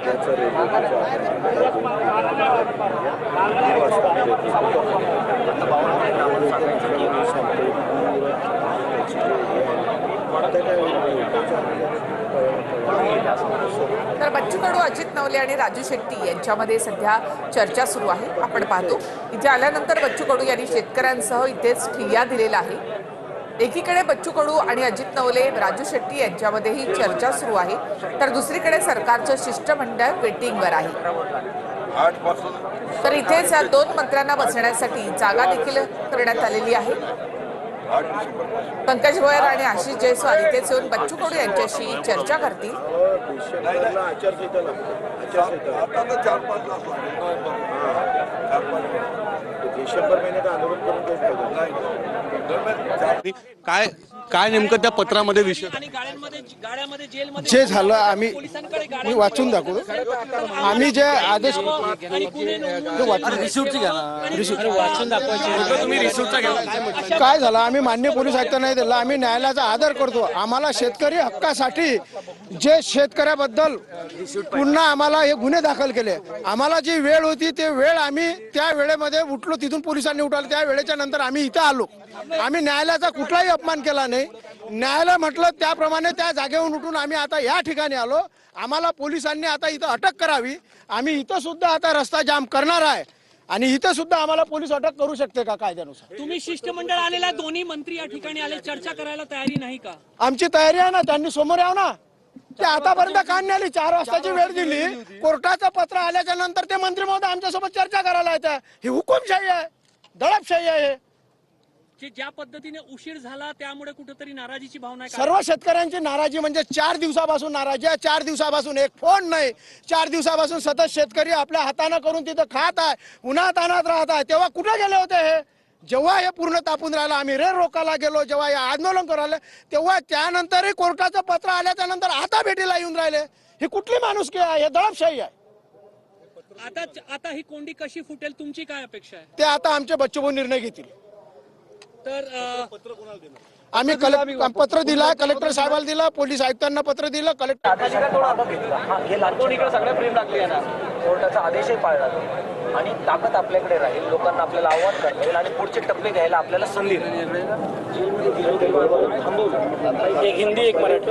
सध्याचा तर बच्चू कडू अजित नवले आणि राजू शेट्टी यांच्यामध्ये सध्या चर्चा सुरू आहे. आपण पाहतो. इथे आल्यानंतर बच्चू कडू यांनी शेतकऱ्यांसह इथेच ठिय्या दिलेला आहे एकीकडे बच्चू कडू आणि अजित नवले राजू शेट्टी यांच्यामध्येही चर्चा सुरू आहे तर दुसरीकडे सरकारचं शिष्टमंडळ वेटिंगवर आहे. तर इथेच या दोन मंत्र्यांना बसण्यासाठी जागा देखील करण्यात आलेली आहे. पंकज भोयर आणि आशिष जयस्वाल इथेच येऊन बच्चू कडू यांच्याशी चर्चा करतील. डिसेंबर महिन्यात आंदोलन करून काय काय नेमकं त्या पत्रामध्ये विषय? आणि गाड्यांमध्ये गाड्यामध्ये जेलमध्ये जे झालं आम्ही मी वाचून दाखवतो. आम्ही जे आदेश काय झालं? आम्ही मान्य पोलीस आयुक्त नाही दिला. आम्ही न्यायालयाचा आदर करतो. आम्हाला शेतकरी हक्कासाठी जे शेतकऱ्याबद्दल पुन्हा आम्हाला हे गुन्हे दाखल केले. आम्हाला जी वेळ होती ते वेळ आम्ही त्या वेळेमध्ये उठलो. तिथून पोलिसांनी उठवलं त्या वेळेच्या नंतर आम्ही इथं आलो. आम्ही न्यायालयाचा कुठलाही अपमान केला नाही. न्यायालय म्हटलं त्याप्रमाणे त्या जागेवरून उठून आम्ही आता या ठिकाणी आलो. आम्हाला पोलिसांनी आता इथं अटक करावी. आम्ही इथं सुद्धा आता रस्ता जाम करणार आहे. आणि इथं सुद्धा आम्हाला पोलीस अटक करू शकते का कायद्यानुसार? तुम्ही शिष्टमंडळ आलेला दोन्ही मंत्री या ठिकाणी आले चर्चा करायला तयारी नाही का? आमची तयारी आहे ना त्यांनी समोर यावं ना. ते आतापर्यंत का नाही आली चार वाजताची वेळ दिली. कोर्टाचं पत्र आल्याच्यानंतर ते मंत्री महोदय आमच्यासोबत चर्चा करायला येत्या ही हुकुमशाही आहे दडपशाही आहे. जे ज्या पद्धतीने उशीर झाला त्यामुळे कुठेतरी नाराजीची भावना आहे का? सर्व शेतकऱ्यांची नाराजी म्हणजे चार दिवसापासून नाराजी आहे चार दिवसापासून एक फोन नाही. चार दिवसापासून सतत शेतकरी आपल्या हातानं करून तिथं खात आहे उन्हात अनात राहत आहे. तेव्हा कुठे गेले होते हे? जेव्हा हे पूर्ण तापून राहिलं आम्ही रे रोकाला गेलो जेव्हा हे आंदोलन करायला तेव्हा त्यानंतरही कोर्टाचं पत्र आल्याच्यानंतर आता भेटीला येऊन राहिले. ही कुठली माणुसकी आहे? हे दडपशाही आहे. आता आता ही कोंडी कशी फुटेल तुमची काय अपेक्षा आहे? ते आता आमचे बच्चूभाऊ निर्णय घेतील. तर आम्ही कलेक्टर पत्र दिला कलेक्टर साहेबाला दिला पोलीस आयुक्तांना पत्र दिलं कलेक्टर हे लागून इकडे सगळे प्रेम लागले आहे ना कोर्टाचा आदेशही पाळला आणि ताकद आपल्याकडे राहील लोकांना आपल्याला आव्हान करता येईल आणि पुढचे टप्पे घ्यायला आपल्याला संधी. एक हिंदी एक मराठी.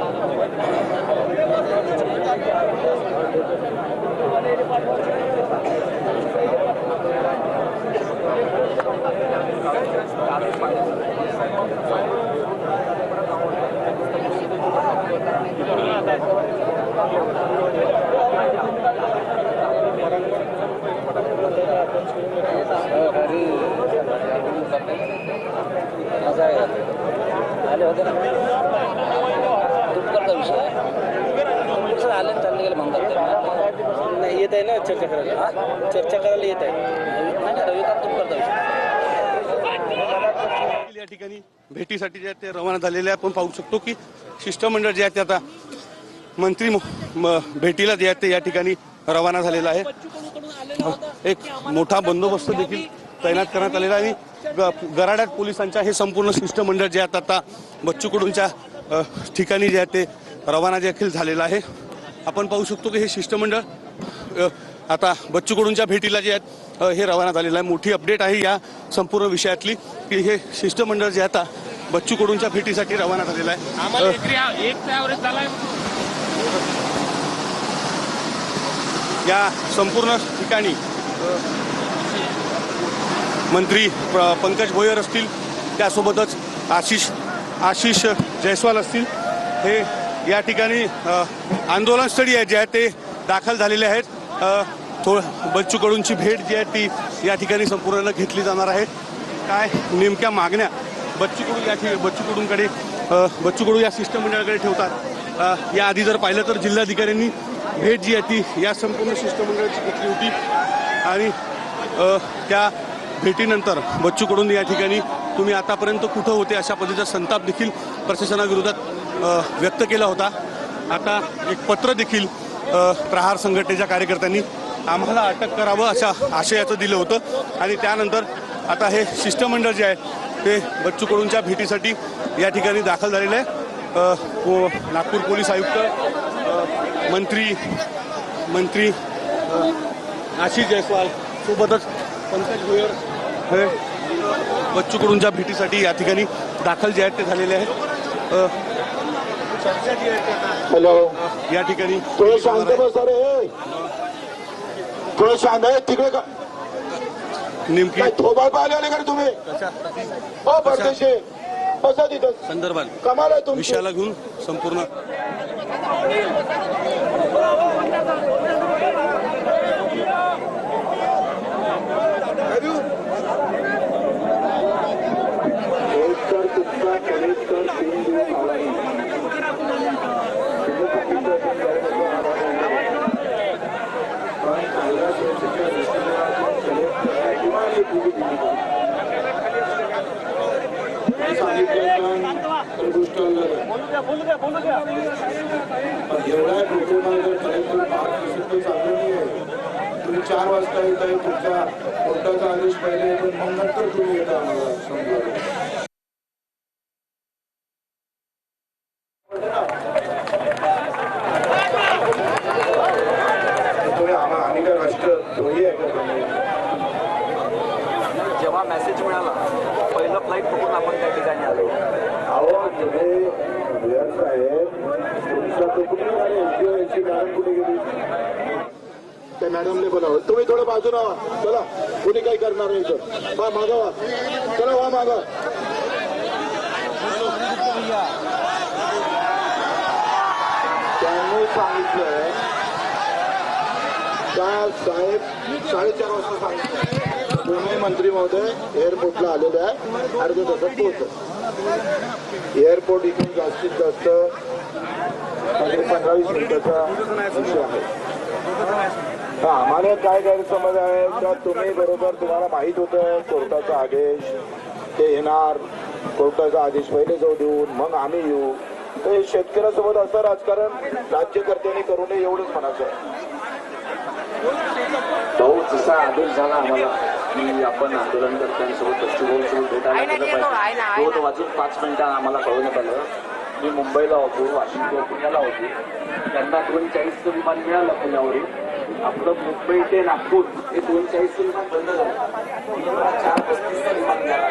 तुमचा विषय कसं आले ना चालले गेले म्हणतात नाही येत आहे ना चर्चा करायला. चर्चा करायला येत आहे. नाही नाही रविकांत तुमचा विषय या ठिकाणी भेटीसाठी जे आहेत ते रवाना झालेले आहे. आपण पाहू शकतो की शिष्टमंडळ जे आहे ते आता मंत्री म- म- भेटीला जे आहेत ते या ठिकाणी रवाना झालेला आहे. एक मोठा बंदोबस्त देखील तैनात करण्यात आलेला आहे. आणि ग- गराड्यात पोलिसांच्या हे संपूर्ण शिष्टमंडळ जे आहेत आता बच्चू कडूंच्या ठिकाणी जे आहे ते रवाना देखील झालेलं आहे. आपण पाहू शकतो की हे शिष्टमंडळ आता बच्चू कडूंच्या भेटीला जे आहेत हे रवाना झालेलं आहे. मोठी अपडेट आहे या संपूर्ण विषयातली की हे शिष्टमंडळ जे आता बच्चू कडूंच्या भेटीसाठी रवाना झालेलं आहे. या संपूर्ण ठिकाणी मंत्री पंकज भोयर असतील त्यासोबतच आशिष आशिष जयस्वाल असतील हे या ठिकाणी आंदोलनस्थळी आहे जे आहे ते दाखल झालेले आहेत. थो बच्चू कडूंची भेट जी आहे ती या ठिकाणी संपूर्ण घेतली जाणार आहे. काय नेमक्या मागण्या बच्चू कडू या ठिकाणी बच्चू कडूंकडे बच्चू कडू या शिष्टमंडळाकडे ठेवतात? या आधी जर पाहिलं तर जिल्हाधिकाऱ्यांनी भेट जी आहे ती या संपूर्ण शिष्टमंडळाची घेतली होती. आणि त्या भेटीनंतर बच्चूकडून या ठिकाणी तुम्ही आतापर्यंत कुठं होते अशा पद्धतीचा संताप देखील प्रशासनाविरोधात व्यक्त केला होता. आता एक पत्र देखील प्रहार संघटनेच्या कार्यकर्त्यांनी आम्हाला अटक करावं अशा आशयाचं दिलं होतं. आणि त्यानंतर आता हे शिष्टमंडळ जे आहे ते बच्चू कडूंच्या भेटीसाठी या ठिकाणी दाखल झालेलं आहे. नागपूर पोलीस आयुक्त मंत्री मंत्री आशिष जयस्वाल सोबतच पंकज भुयर हे बच्चू कडूंच्या भेटीसाठी या ठिकाणी दाखल जे आहेत ते झालेले आहेत. चर्चा जी आहे हॅलो या ठिकाणी थोडं शांत बस अरे थोडं शांत आहे. तिकडे का? नेमकी थोबाळ पाहिले आले का तुम्ही? परदेशी. बसा तिथं संदर्भात कमाल आहे तुमची विषयाला घेऊन संपूर्ण एकतर तुमचा कलेक्टर तीन दिवस आला नाही. तुम्ही चुकीचं केलं पण कायदा सुरक्षेच्या दृष्टिकोनातून कलेक्टरने किंवा एक भूमी दिली मी सांगितलं तर गोष्ट अलग आहे. एवढ्या जर कलेक्टर पाच नाही आहे तुम्ही चार वाजता येत आहे तुमचा कोर्टाचा आदेश पहिले पण मग नंतर तुम्ही येता आम्हाला समजा तुम्ही आम्हा- आम्ही काय राष्ट्रद्रोही आहे का तुम्ही जेव्हा मेसेज मिळाला पहिलं फ्लाईट बघून आपण त्या ठिकाणी आलो अहो तुम्ही भुयार साहेब तुमचा तो कुठे गेले एनजीओची मॅडम कुठे गेली त्या मॅडमने बोलावं तुम्ही थोडं बाजूला व्हा चला कुणी काही करणार नाही तर वा मागा वा चला वा मागा त्यांनी सांगितलं का साहेब साडेचार वाजता सांगितलं दोन्ही मंत्री महोदय एअरपोर्टला आलेले आहे. अर्ध्या तासात पोहोचत. एअरपोर्ट इथून जास्तीत जास्त पंधरावीस पंधरा वीस मिनिटाचा विषय आहे. हा, आम्हाला काय गैरसमज आहे का तुम्ही बरोबर तुम्हाला माहीत होतं कोर्टाचा आदेश ते येणार. कोर्टाचा आदेश पहिले जाऊ देऊन मग आम्ही येऊ. हे शेतकऱ्यासोबत असं राजकारण राज्यकर्त्यांनी करू नये एवढंच म्हणायचं आहे. तो जसा आदेश झाला आम्हाला की आपण आंदोलनकर्त्यांसोबत दृष्टिकोनसोबत भेटायला गेलं पाहिजे. दोन वाजून पाच मिनिटां आम्हाला कळवण्यात आलं. मी मुंबईला होतो वाशिम किंवा पुण्याला होते. त्यांना दोन चाळीसचं विमान मिळालं पुण्यावरून. आपलं मुंबई ते नागपूर हे दोन चाळीस विमान बंद झालं. चार पस्तीसचा विमान झाला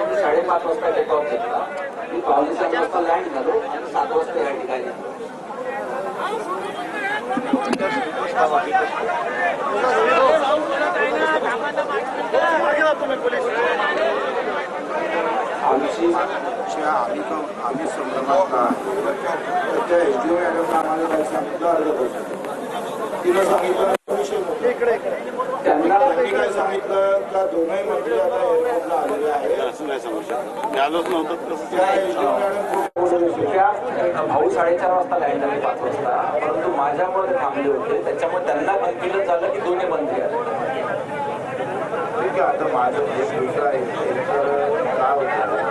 मी साडेपाच वाजता टेक ऑफ घेतला मी पावणे सात वाजता लँड झालो आणि सात वाजता या ठिकाणी आमची ज्या आम्ही संभ्रमात संदर्भात त्या एस डी ओ मॅडमला आम्हाला काय सांगितलं अर्ध तास तिनं सांगितलं विषय. त्यांना काय सांगितलं का दोनही मंत्री आता एअरपोर्टला आलेले आहेत. असं नाही सांगू शकत. आलोच नव्हतं त्या एस डी ओ मॅडम खूप बोलत होते. त्या भाऊ साडेचार वाजता लँड झाले पाच वाजता परंतु माझ्यामुळे थांबले होते. त्याच्यामुळे त्यांना कन्फ्युजन झालं की दोन्ही मंत्री आले ठीक आहे आता माझं एक दुसरा आहे. एक तर काय होतं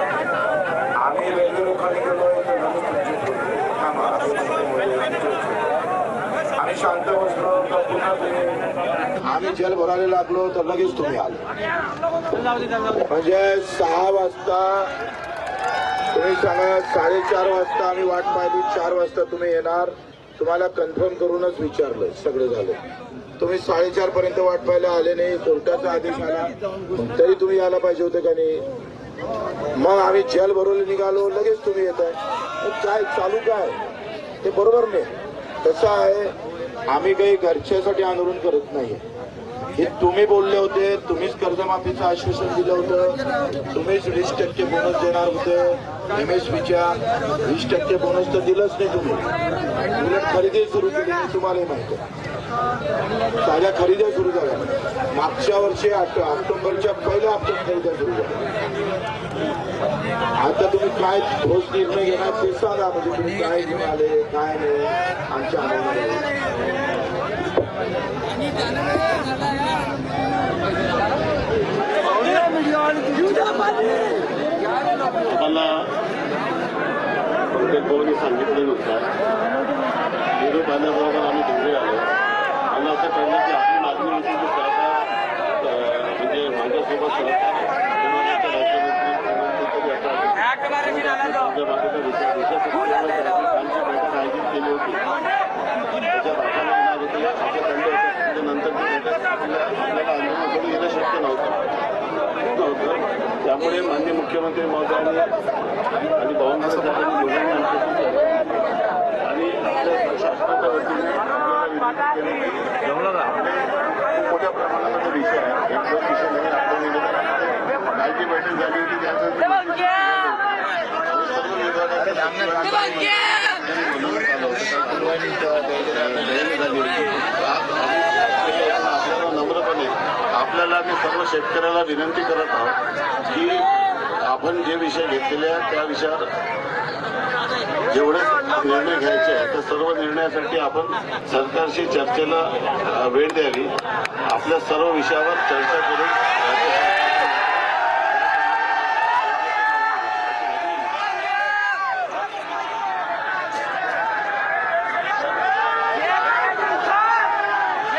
आम्ही रेल्वे लोकांनी गेलोय तर लगेच तुमची बोलली. थांबा, असं नसल्यामुळे आमची आणि शांत बसलो तर पुन्हा ते आम्ही जेल भरायला लागलो तर लगेच तुम्ही आले. म्हणजे सहा वाजता तुम्ही सांगा साडेचार वाजता आम्ही वाट पाहिली चार वाजता तुम्ही येणार. तुम्हाला कन्फर्म करूनच विचारलं सगळं झालं. तुम्ही साडेचार पर्यंत वाट पाहायला आले नाही कोर्टाचा आदेश आला. तरी तुम्ही यायला पाहिजे होते का नाही? मग आम्ही जेल भरवले निघालो लगेच तुम्ही येत आहे काय चालू काय? ते बरोबर नाही. तसं आहे? आम्ही काही घरच्यासाठी आंदोलन करत नाही हे तुम्ही बोलले होते तुम्हीच कर्जमाफीचं आश्वासन दिलं होतं तुम्हीच वीस टक्के बोनस देणार होते. एम एस पीच्या वीस टक्के बोनस तर दिलंच नाही तुम्ही. उलट खरेदी सुरू केली तुम्हालाही माहिती साध्या खरेद्या सुरू झाल्या. मागच्या वर्षी ऑक्टोबरच्या पहिल्या ऑक्टोबर खरेद्या सुरू झाल्या आता तुम्ही काय ठोस निर्णय घेणार ते सांगा. म्हणजे तुम्ही काय घेऊन आले काय नाही आमच्या अनुभवामध्ये मला प्रत्येक भाऊनी सांगितल्यानुसार निरोप आल्याबरोबर आम्ही घरी आलो मला असं कळलं की आपली मागणी होती की सहकार अं, म्हणजे माझ्यासोबत सहकार विभागाचे राज्यमंत्री कोणते तरी आता आमच्या बाजूचा विचार देशासाठी कालची बैठक आयोजित केली होती त्याच्यात आपण येणार होते आपले खंड होते त्याच्यानंतर ती बैठक आपल्या आपल्याला आंदोलनाकडे येणं शक्य नव्हतं होतं. त्यामुळे माननीय मुख्यमंत्री महोदयांनी आणि भावना साहेबांनी दोघांनी आणि आपल्या शासनाच्या वतीने मोठ्या प्रमाणामध्ये विषय आहे एक दोन विषय नाही आपण निवेदनामध्ये बैठक झाली होती त्याचं सर्व विभागाच्या आपल्याला नम्रपणे आपल्याला मी सर्व शेतकऱ्याला विनंती करत आहोत की आपण जे विषय घेतलेले आहेत त्या विषयावर जेवढे निर्णय घ्यायचे आहेत त्या सर्व निर्णयासाठी आपण सरकारशी चर्चेला वेळ द्यावी. आपल्या सर्व विषयावर चर्चा करून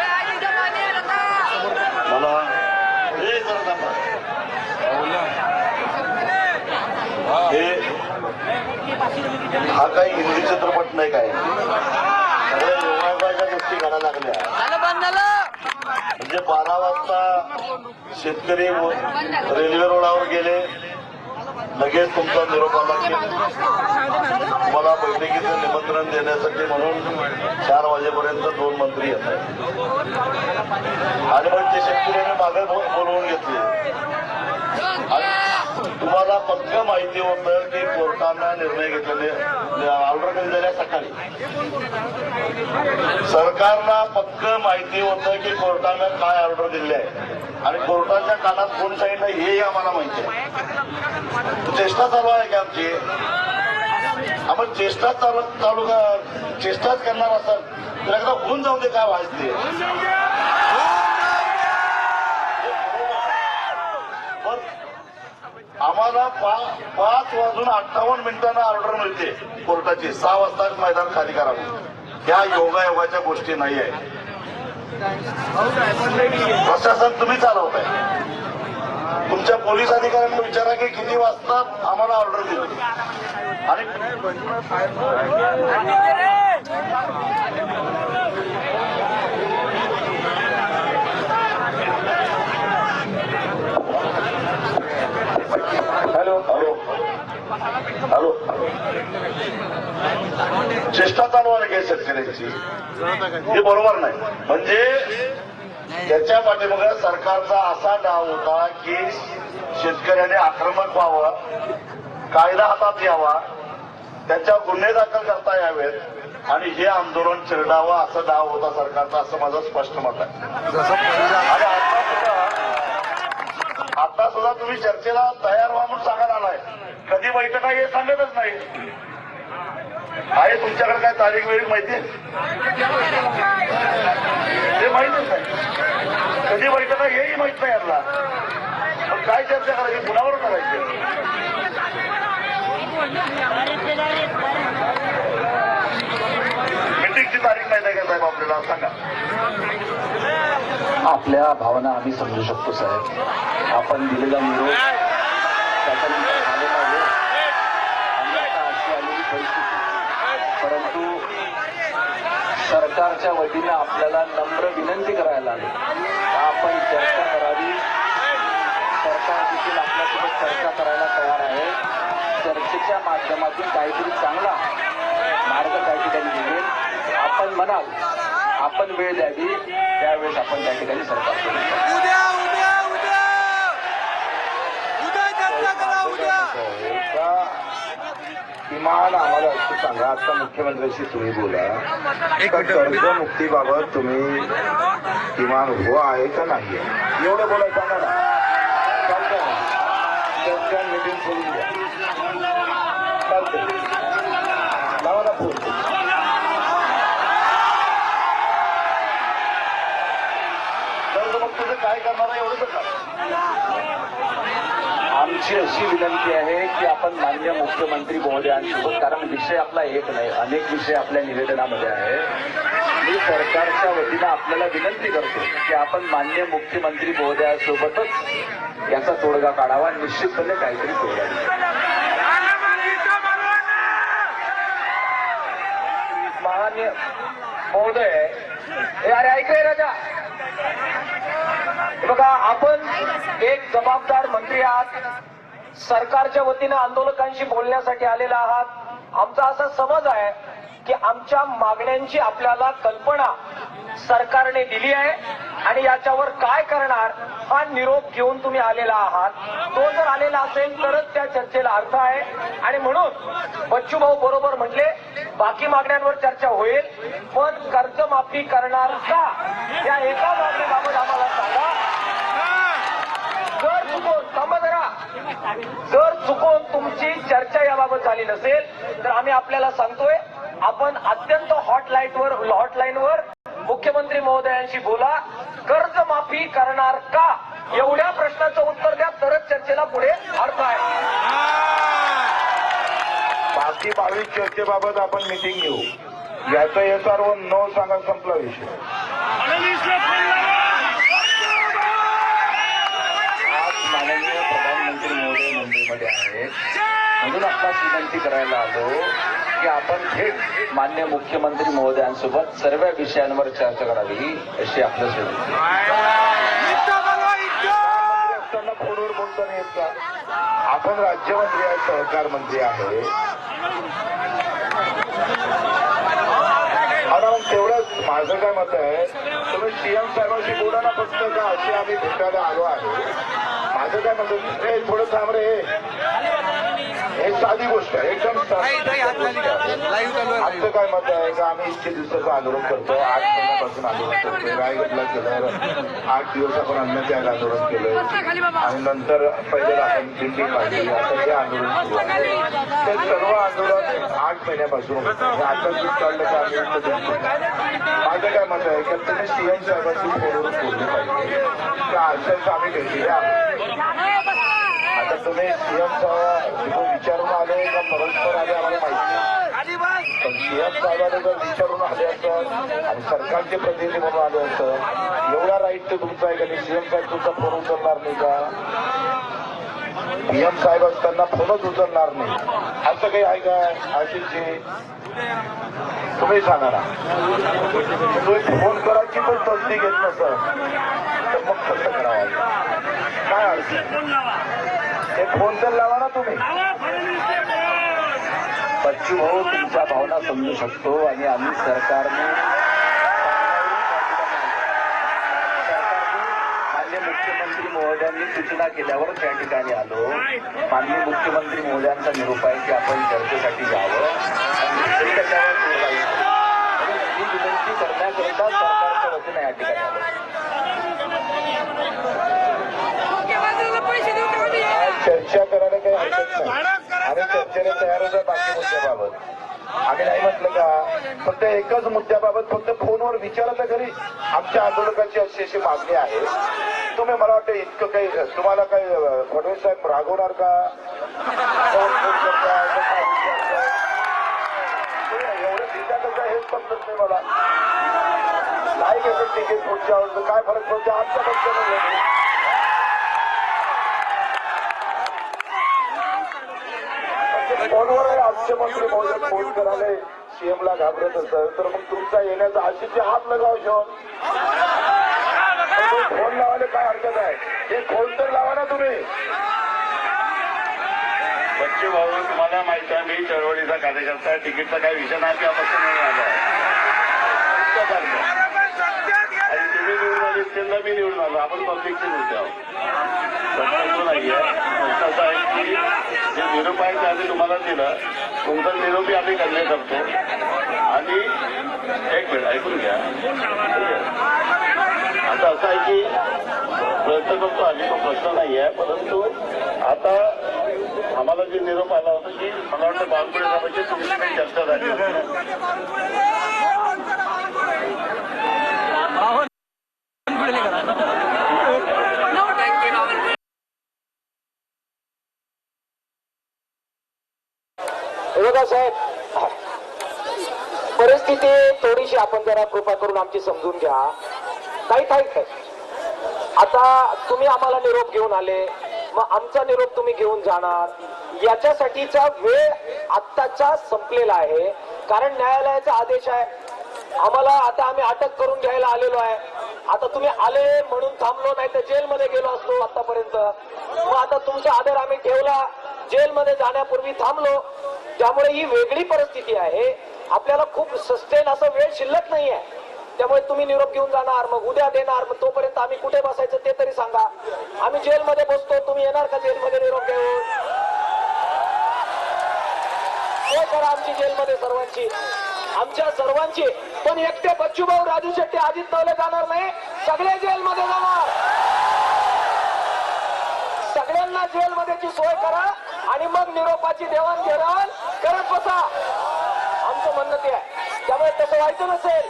राज्य मला हे जरा थांबा. हे हा काही हिंदी चित्रपट नाही काय. गोष्टी घडायला लागल्या. म्हणजे बारा वाजता शेतकरी रेल्वे रोडावर गेले. लगेच तुमचा निरोप आला की तुम्हाला बैठकीचं निमंत्रण देण्यासाठी म्हणून चार वाजेपर्यंत दोन मंत्री येत आहेत. आणि मग ते शेतकऱ्यांनी मागे बोलवून घेतले. आणि तुम्हाला पक्क माहिती होतं की कोर्टानं निर्णय घेतलेले ऑर्डर कधी झाल्या सकाळी. सरकारला पक्क माहिती होतं की कोर्टानं काय ऑर्डर दिले आहे. आणि कोर्टाच्या कानात कोण सांगितलं हे आम्हाला माहिती आहे. चेष्टा चालू आहे की आमची. आपण चेष्टा चालू चालू चेष्टाच करणार असाल तर एकदा होऊन जाऊ दे काय व्हायचं आम्हाला पा- पाच वाजून अठ्ठावन्न मिनिटांना ऑर्डर मिळते कोर्टाची. सहा वाजता मैदान खाली करावं. ह्या योगायोगाच्या गोष्टी नाही आहे प्रशासन तुम्ही चालवताय. तुमच्या पोलीस अधिकाऱ्यांना विचारा की किती वाजता आम्हाला ऑर्डर दिली आणि हॅलो हॅलो हॅलो चेष्टा चालू आहे शेतकऱ्यांची? हे बरोबर नाही. म्हणजे त्याच्या पाठीमाग सरकारचा असा डाव होता की शेतकऱ्याने आक्रमक व्हावं कायदा हातात यावा त्याच्या गुन्हे दाखल करता यावेत आणि हे आंदोलन चिरडावं असा डाव होता सरकारचा असं माझं स्पष्ट मत आहे. आणि आता सुद्धा आता सुद्धा तुम्ही चर्चेला तयार व्हा म्हणून सांगायला आलाय. कधी बैठक आहे हे सांगतच नाही. आहे तुमच्याकडे काय तारीख वेळी माहिती आहे? ते माहितच नाही. कधी बैठक आहे हेही माहीत नाही यांना. मग काय चर्चा करायची? कुणावर करायची? मिटिंगची तारीख माहिती आहे का साहेब आपल्याला? सांगा. आपल्या भावना आम्ही समजू शकतो साहेब. आपण दिलेला निरोप त्याच्यानंतर झालेला वेळ आणि आता अशी आलेली परिस्थिती परंतु सरकारच्या वतीनं आपल्याला नम्र विनंती करायला आली. आपण चर्चा करावी. सरकार देखील आपल्यासोबत चर्चा करायला तयार आहे. चर्चेच्या माध्यमातून काहीतरी चांगला मार्ग त्या ठिकाणी निघेल. आपण म्हणाल आपण वेळ द्यावी. त्यावेळेस आपण त्या ठिकाणी सरकार उद्या उद्या उद्या उद्या चर्चा करा उद्या किमान आम्हाला असं सांगा आता मुख्यमंत्र्यांशी तुम्ही बोला. कर्जमुक्तीबाबत तुम्ही किमान हो आहे का नाही एवढं बोला सांगा ना चालतंय. ना चर्चा मिटिंग सोडून द्या चालतंय. लावा ना फोन. तर मग तुझं काय करणार एवढं आमची अशी विनंती आहे की आपण मान्य मुख्यमंत्री महोदयांसोबत कारण विषय आपला एक नाही अनेक विषय आपल्या निवेदनामध्ये आहे. मी सरकारच्या वतीनं आपल्याला विनंती करतो की आपण मान्य मुख्यमंत्री महोदयासोबतच याचा तोडगा काढावा. निश्चितपणे काहीतरी तोडगा महान महोदय हे अरे ऐक राजा. बघा आपण एक जबाबदार मंत्री आहात. सरकारच्या वतीनं आंदोलकांशी बोलण्यासाठी आलेला आहात. आमचा असा समज आहे की आमच्या मागण्यांची आपल्याला कल्पना सरकारने दिली आहे आणि याच्यावर काय करणार हा निरोप घेऊन तुम्ही आलेला आहात. तो जर आलेला असेल तरच त्या चर्चेला अर्थ आहे. आणि म्हणून बच्चू भाऊ बरोबर म्हटले बाकी मागण्यांवर चर्चा होईल पण कर्जमाफी करणार का? या एका मागणीबाबत आम्हाला सांगा. जर चुकून थांबा जरा. जर चुकून तुमची चर्चा याबाबत झाली नसेल तर आम्ही आपल्याला सांगतोय आपण अत्यंत हॉटलाईनवर हॉटलाईनवर मुख्यमंत्री महोदयांशी बोला. कर्जमाफी करणार का? एवढ्या प्रश्नाचं उत्तर द्या तरच चर्चेला पुढे अर्थ आहे. बाकी बावीस चर्चेबाबत आपण मिटिंग घेऊ. याचा एसआर वन नो सांगा संपला विषय. मध्ये आहेत म्हणून आपणास विनंती करायला आलो की आपण थेट मान्य मुख्यमंत्री महोदयांसोबत सर्व विषयांवर चर्चा करावी अशी आपलं विनंती असताना फोनवर बोलता नाही येत का? आपण राज्यमंत्री आहे. सहकार मंत्री आहे तेवढंच माझं काय मत आहे तुम्ही सीएम साहेबांशी बोला ना फक्त का असे आम्ही भेटायला आलो आहे. आता काय म्हणतो थोडं थांब रे. हे साधी गोष्ट आहे एकदम. आमचं काय मत आहे का? आम्ही इतके दिवसाचं आंदोलन करतो आठ महिन्यापासून आंदोलन करतोय. रायगडला केलं आठ दिवस आपण अन्न त्याग आंदोलन केलं आणि नंतर पहिले आपण दिंडी काढली आता हे आंदोलन सुरू आहे. ते सर्व आंदोलन आठ महिन्यापासून आता दूध काढलं तर आम्ही. माझं काय मत आहे की तुम्ही सीएम साहेबांची फोनवरून बोलली पाहिजे. त्या असंच आम्ही भेटले तर तुम्ही सीएम साहेब विचारून आले का परस्पर आले आम्हाला माहिती नाही. पण सीएम साहेबांनी जर विचारून आले असत आणि सरकारचे प्रतिनिधी म्हणून आले असत एवढा राईट तर तुमचा आहे का नाही? सीएम साहेब तुमचा फोन उचलणार नाही का? पीएम साहेब असताना फोनच उचलणार नाही. असं काही आहे का आशिषजी? तुम्ही सांगा ना. तुम्ही फोन करायची पण तसदी घेत नसं. तर मग कसं करावं? काय अडचण? हे फोन तर लावा ना तुम्ही. बच्चू भाऊ तुमच्या भावना समजू शकतो आणि आम्ही सरकारने मान्य मुख्यमंत्री महोदयांनी सूचना केल्यावर त्या ठिकाणी आलो. माननीय मुख्यमंत्री महोदयांचा निरोप आहे की आपण चर्चेसाठी यावं आणि त्याच्यावर विनंती करण्याकरिता सरकारच्या वतीने या ठिकाणी आलो चर्चा आणि चर्चेने तयार होतात बाकी मुद्द्याबाबत आम्ही नाही म्हटलं का फक्त एकच मुद्द्याबाबत फक्त फोनवर विचारलं तर घरी आमच्या आंदोलकाची अशी अशी मागणी आहे तुम्ही मला वाटतं इतकं काही तुम्हाला काही फडणवीस साहेब रागवणार का फोन एवढं चिंता हेच समजत नाही मला नाही घेतात तिकीट पुढच्या काय फरक पडतो आमच्या पक्षाने घेतलं. फोनवर आहे आमचे मंत्री महोदय फोन करायला सीएम ला घाबरत असेल तर मग तुमचा येण्याचा आशिषचे हात लगाव शोध फोन लावायला काय हरकत आहे? हे फोन तर लावा ना तुम्ही. बच्चू भाऊ तुम्हाला माहिती आहे मी चळवळीचा कार्यकर्ता आहे. तिकीटचा काही विषय नाही की अपक्ष नाही आला. आणि तुम्ही निवडून मी निवडून आलो. आपण पब्लिकचे नेते आहोत. नाहीये. असं आहे की जे निरोप आहे ते आम्ही तुम्हाला दिलं तुमचा निरोपी आम्ही कन्वे करतो. आणि एक मिनिट ऐकून घ्या. आता असं आहे की प्रयत्न करतो आम्ही तो प्रश्न नाही आहे परंतु आता आम्हाला जे निरोप आला होता की मला वाटतं बावनकुळे साहेबांची तुमची काही चर्चा झाली होती हे बघा साहेब. परिस्थिती थोडीशी आपण जरा कृपा करून आमची समजून घ्या. काही काही आता तुम्ही आम्हाला निरोप घेऊन आले. मग आमचा निरोप तुम्ही घेऊन जाणार. याच्यासाठीचा वेळ आत्ताचा संपलेला आहे. कारण न्यायालयाचा आदेश आहे. आम्हाला आता आम्ही अटक करून घ्यायला आलेलो आहे. आता तुम्ही आले म्हणून थांबलो नाही तर जेलमध्ये गेलो असतो आतापर्यंत. मग आता तुमचा आदर आम्ही ठेवला. जेलमध्ये जाण्यापूर्वी थांबलो. त्यामुळे ही वेगळी परिस्थिती आहे. आपल्याला खूप सस्टेन असं वेळ शिल्लक नाही आहे त्यामुळे तुम्ही निरोप घेऊन जाणार मग उद्या देणार मग तोपर्यंत आम्ही कुठे बसायचं ते तरी सांगा. आम्ही जेलमध्ये बसतो तुम्ही येणार का जेलमध्ये निरोप घेऊन? हे करा आमची जेलमध्ये सर्वांची. आमच्या सर्वांची. पण एकटे बच्चूभाऊ राजू शेट्टी अजित नवले जाणार नाही. सगळे जेलमध्ये जाणार. सगळ्यांना जेलमध्येची सोय करा. आणि मग निरोपाची देवाणघेवाण करत बसा. आमचं म्हणणं ते आहे. त्यामुळे तसं व्हायचं नसेल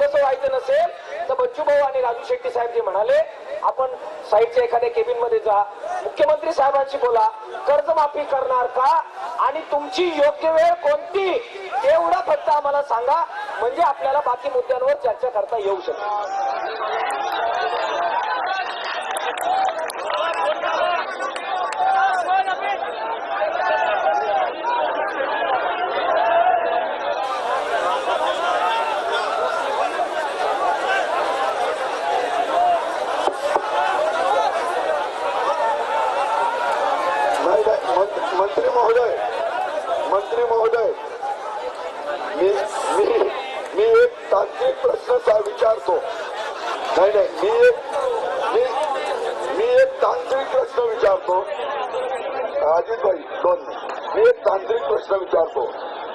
तसं व्हायचं नसेल तर बच्चूभाऊ आणि राजू शेट्टी साहेब जे म्हणाले आपण साईडच्या एखाद्या केबिनमध्ये जा. मुख्यमंत्री साहेबांशी बोला. कर्जमाफी करणार का? आणि तुमची योग्य वेळ कोणती? एवढं फक्त आम्हाला सांगा. म्हणजे आपल्याला बाकी मुद्द्यांवर चर्चा करता येऊ शकेल नाही नाही मंत- मंत्री महोदय मंत्री महोदय मी मी मी एक तांत्रिक प्रश्न सा- विचारतो नाही नाही मी एक मी मी एक तांत्रिक प्रश्न विचारतो अजित भाई दोन मिनिट. मी एक तांत्रिक प्रश्न विचारतो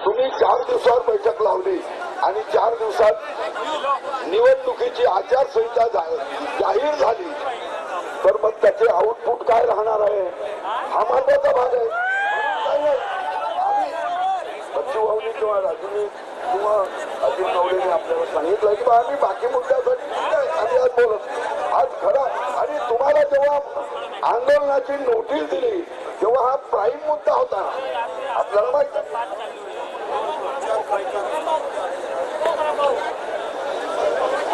तुम्ही चार दिवसावर बैठक लावली आणि चार दिवसात निवडणुकीची आचारसंहिता जा- जाहीर झाली तर मग त्याचे आउटपुट काय राहणार आहे हा महत्त्वाचा भाग आहे नाही, नाही. आम्ही बच्चू भाऊनी किंवा राजूनी किंवा अजित नवलेने आपल्याला सांगितलं की बा आम्ही बाकी मुद्द्यासाठी ठीक आहे आम्ही आज बोलत आज खरा आणि तुम्हाला जेव्हा आंदोलनाची नोटीस दिली तेव्हा हा प्राईम मुद्दा होता. आपल्याला माहीत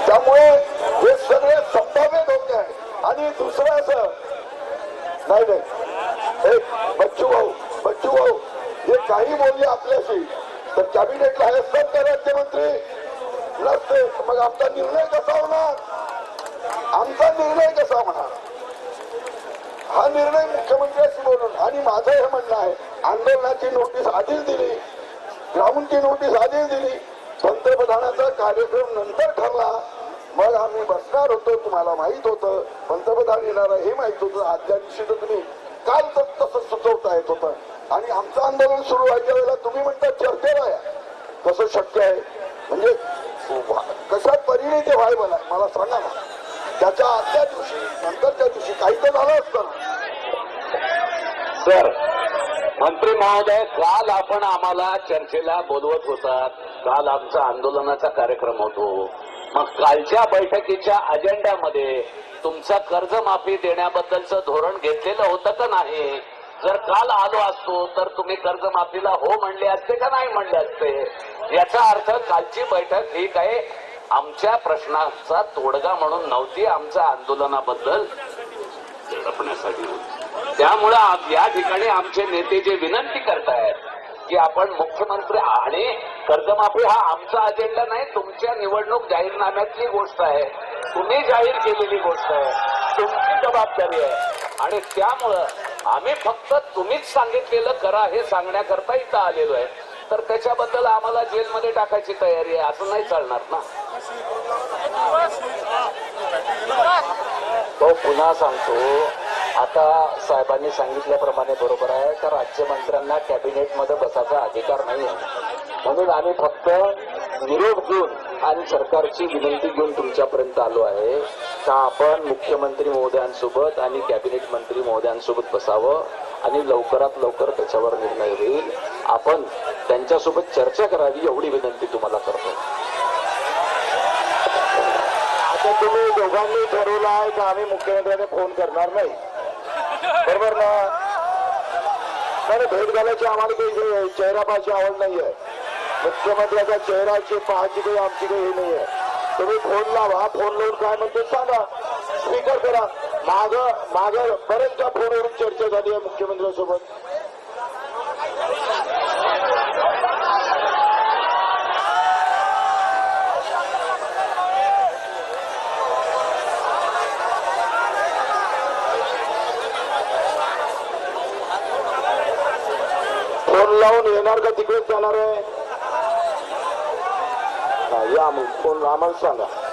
त्यामुळे हे सगळे संभाव्य धोके आहे. आणि दुसरं असं नाही नाही. एक बच्चू भाऊ बच्चू भाऊ हे काही बोलले आपल्याशी तर कॅबिनेटला हे सत्य राज्यमंत्री नसते. मग आमचा निर्णय कसा होणार? आमचा निर्णय कसा होणार? हा निर्णय मुख्यमंत्र्याशी बोलून आणि माझं हे म्हणणं आहे आंदोलनाची नोटीस आधीच दिली ग्राउंडची नोटीस आधीच दिली पंतप्रधानाचा कार्यक्रम नंतर ठरला. मग आम्ही बसणार होतो तुम्हाला माहीत होतं पंतप्रधान येणार हे माहीत होतं आजच्या दिवशी तर तुम्ही काल तर तसं सुचवता येत होतं. आणि आमचं आंदोलन सुरू व्हायच्या वेळेला तुम्ही म्हणता चर्चेला या. कसं शक्य आहे? म्हणजे कशा परिणिती ते आहे मला सांगा ना. त्याच्या आजच्या दिवशी नंतरच्या दिवशी काही तर झालं असतं ना. सर मंत्री महोदय काल आपण आम्हाला चर्चेला बोलवत होतात. काल आमचा आंदोलनाचा कार्यक्रम होतो. मग कालच्या बैठकीच्या अजेंड्यामध्ये तुमचा कर्जमाफी देण्याबद्दलचं धोरण घेतलेलं होतं का नाही? जर काल आलो असतो तर तुम्ही कर्जमाफीला हो म्हणले असते का नाही म्हणले असते? याचा अर्थ कालची बैठक ही काही आमच्या प्रश्नाचा तोडगा म्हणून नव्हती आमच्या आंदोलनाबद्दल. दडपण्यासाठी होती त्यामुळं या ठिकाणी आमचे नेते जे विनंती करतायत की आपण मुख्यमंत्री आणि कर्जमाफी हा आमचा अजेंडा नाही तुमच्या निवडणूक जाहीरनाम्यातली गोष्ट आहे. तुम्ही जाहीर केलेली गोष्ट आहे. तुमची जबाबदारी आहे. आणि त्यामुळं आम्ही फक्त तुम्हीच सांगितलेलं करा हे सांगण्याकरता इथं आलेलो आहे. तर त्याच्याबद्दल आम्हाला जेलमध्ये टाकायची तयारी आहे. असं नाही चालणार ना? तो पुन्हा सांगतो आता साहेबांनी सांगितल्याप्रमाणे बरोबर आहे का राज्यमंत्र्यांना कॅबिनेटमध्ये बसायचा अधिकार नाही? आहे म्हणून आम्ही फक्त निरोप घेऊन आणि सरकारची विनंती घेऊन तुमच्यापर्यंत आलो आहे का आपण मुख्यमंत्री महोदयांसोबत आणि कॅबिनेट मंत्री महोदयांसोबत बसावं आणि लवकरात लवकर त्याच्यावर निर्णय होईल? आपण त्यांच्यासोबत चर्चा करावी एवढी विनंती तुम्हाला करतो. आता तुम्ही दोघांनी ठरवलं आहे का आम्ही मुख्यमंत्र्यांना फोन करणार नाही? बरोबर ना? नाही भेट घालायची आम्हाला काही चेहरा पाहायची आवड नाहीये. मुख्यमंत्र्याच्या मुख्यमंत्र्याचा चेहराची पाहायची काही आमची काही हे नाही आहे तुम्ही फोन लावा फोन लावून काय म्हणते सांगा. स्पीकर करा. माग माग बरेचदा फोनवरून चर्चा झाली आहे मुख्यमंत्र्यांसोबत फोन लावून येणार का तिकडेच जाणार आहे? या मग. फोन आम्हाला सांगा.